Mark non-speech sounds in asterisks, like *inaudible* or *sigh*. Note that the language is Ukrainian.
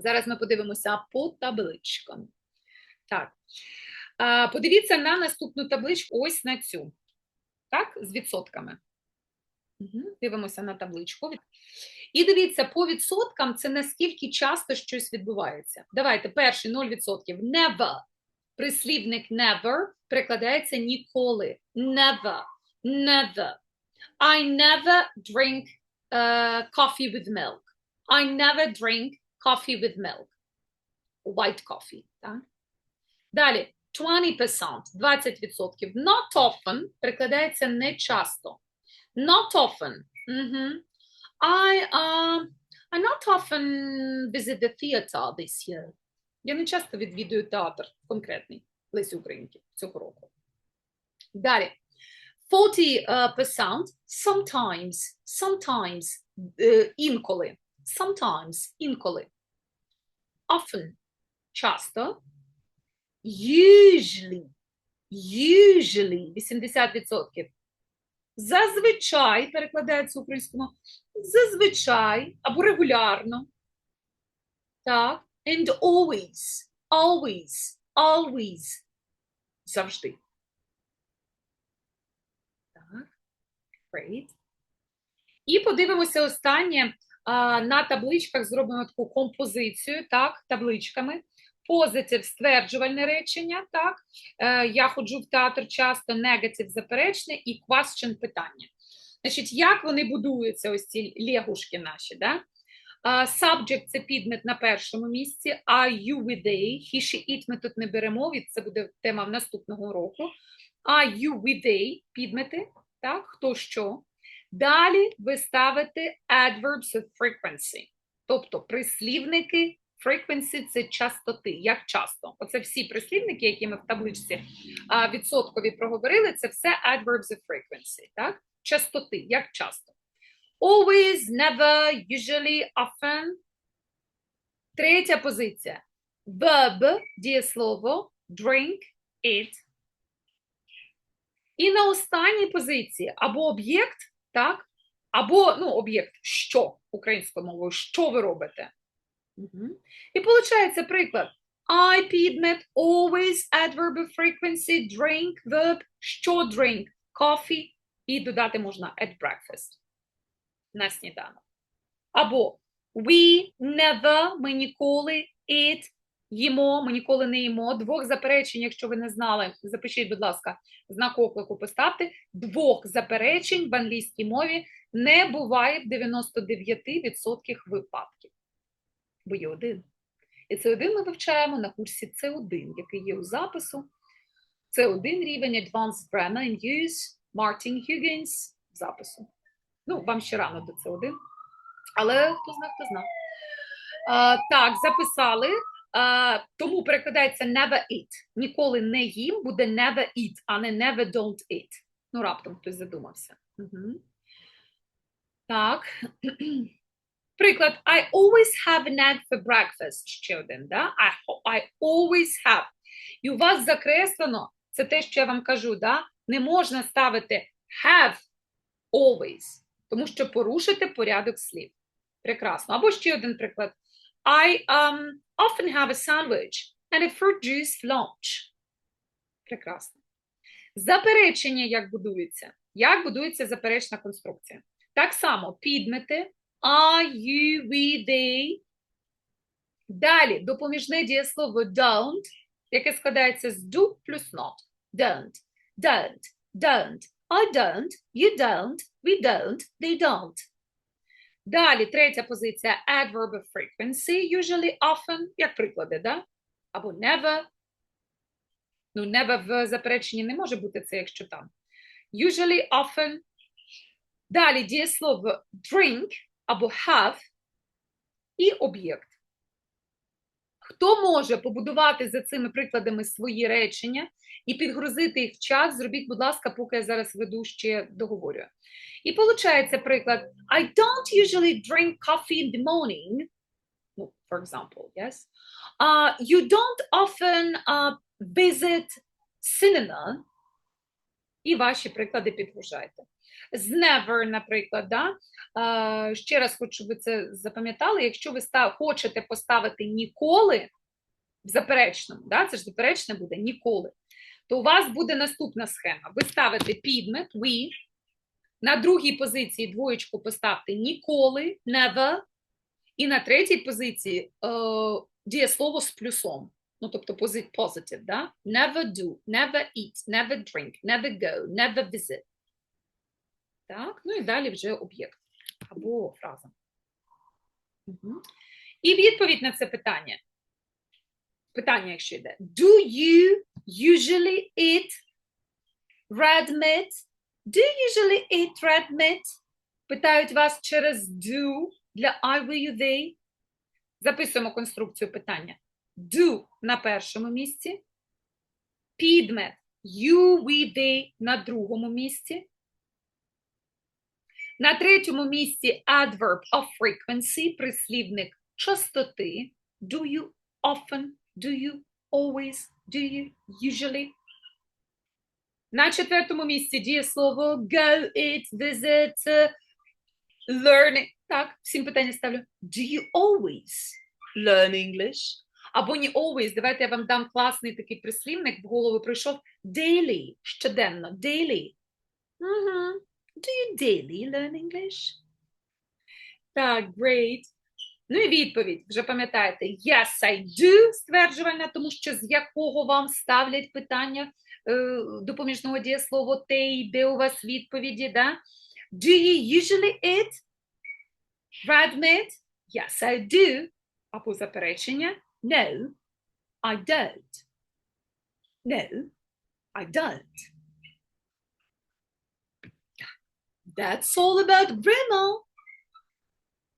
Зараз ми подивимося по табличкам. Так. Подивіться на наступну табличку, ось на цю. Так, з відсотками. Дивимося на табличку. І дивіться, по відсоткам це наскільки часто щось відбувається. Давайте, перший 0%. Never. Прислівник never перекладається ніколи. Never. Never. I never drink uh, coffee with milk. I never drink coffee with milk. White coffee. Так? Далі, 20%, 20%. Not often перекладається не часто. Not often. Мгм. I, uh, I not often visit the theater this year. Я не часто відвідую театр конкретний Лесі Українки цього року. Далі. 40% uh, percent, sometimes, sometimes, е, інколи, sometimes, інколи, often, часто, usually, usually, 80%, зазвичай, перекладається українською, мовою, зазвичай, або регулярно, так, and always, always, always, завжди. Так, great. І подивимося останнє на табличках, зробимо таку композицію, так, табличками. Позитив стверджувальне речення, так. Е, я ходжу в театр часто, негатив заперечне і question питання. Значить, як вони будуються, ось ці лягушки наші, да? Subject – це підмет на першому місці, а you with they, he, she, it ми тут не беремо, від це буде тема в наступного року. А you with they, підмети, так, хто що. Далі ви ставите adverbs of frequency, тобто прислівники frequency – це частоти, як часто. Оце всі прислівники, які ми в табличці відсоткові проговорили, це все adverbs of frequency, так? Частоти, як часто. Always, never, usually, often. Третя позиція. Verb, дієслово, drink, eat. І на останній позиції або об'єкт, так? Або ну, об'єкт що українською мовою, що ви робите? Угу. І виходить приклад. I підмет, always adverb of frequency, drink, verb, що drink, coffee, і додати можна at breakfast, на сніданок. Або we never, ми ніколи, eat, їмо, ми ніколи не їмо. Двох заперечень, якщо ви не знали, запишіть, будь ласка, знак оклику поставте. Двох заперечень в англійській мові не буває в 99% випадків. Бо є один. І це один ми вивчаємо на курсі С1, який є у запису. Це один рівень Advanced Grammar and Use, Martin Huggins запису. Ну, вам ще рано до С1. Але хто знає, хто знає. Так, записали. Тому перекладається never eat. Ніколи не їм, буде never eat, а не never don't eat. Ну, раптом хтось задумався. Угу. Так. *clears throat* Приклад, I always have an egg for breakfast, ще один, да? I, I always have. І у вас закреслено, це те, що я вам кажу, да? не можна ставити have always, тому що порушите порядок слів. Прекрасно. Або ще один приклад. I um, often have a sandwich and a fruit juice lunch. Прекрасно. Заперечення як будується? Як будується заперечна конструкція? Так само підмети are, you, we, they. Далі допоміжне дієслово don't, яке складається з do плюс not. Don't, don't, don't. I don't, you don't, we don't, they don't. Далі третя позиція adverb of frequency, usually, often, як приклади, да? Або never. Ну, never в запереченні не може бути це, якщо там. Usually, often. Далі дієслово drink або have і об'єкт. Хто може побудувати за цими прикладами свої речення і підгрузити їх в час, зробіть, будь ласка, поки я зараз веду ще договорю. І виходить приклад: I don't usually drink coffee in the morning. Ну, for example, yes. Uh, you don't often uh, visit cinema. і ваші приклади підгружайте. З never, наприклад, да? е, ще раз хочу, щоб ви це запам'ятали, якщо ви став, хочете поставити ніколи в заперечному, да? це ж заперечне буде ніколи, то у вас буде наступна схема. Ви ставите підмет, we, на другій позиції двоєчку поставте ніколи, never, і на третій позиції е, дієслово з плюсом. Ну, тобто positive, да? Never do, never eat, never drink, never go, never visit. Так, ну і далі вже об'єкт або фраза. Мгм. І відповідь на це питання. Питання, якщо йде. Do you usually eat red meat? Do you usually eat red meat? Питають вас через do для I, we, you, they. Записуємо конструкцію питання. Do на першому місці. Підмет you, we, they на другому місці. На третьому місці adverb of frequency, прислівник частоти. Do you often, do you always, do you usually. На четвертому місці дієслово go, eat, visit, learn. Так, всім питання ставлю. Do you always learn English? Або не always, давайте я вам дам класний такий прислівник, в голову прийшов. Daily, щоденно, daily. Угу. Do you daily learn English? Так, great. Ну і відповідь, вже пам'ятаєте, yes, I do, стверджувальна, тому що з якого вам ставлять питання е, допоміжного дієслова they, де у вас відповіді, да? Do you usually eat red meat? Yes, I do. Або заперечення, no, I don't. No, I don't. That's all about grammar.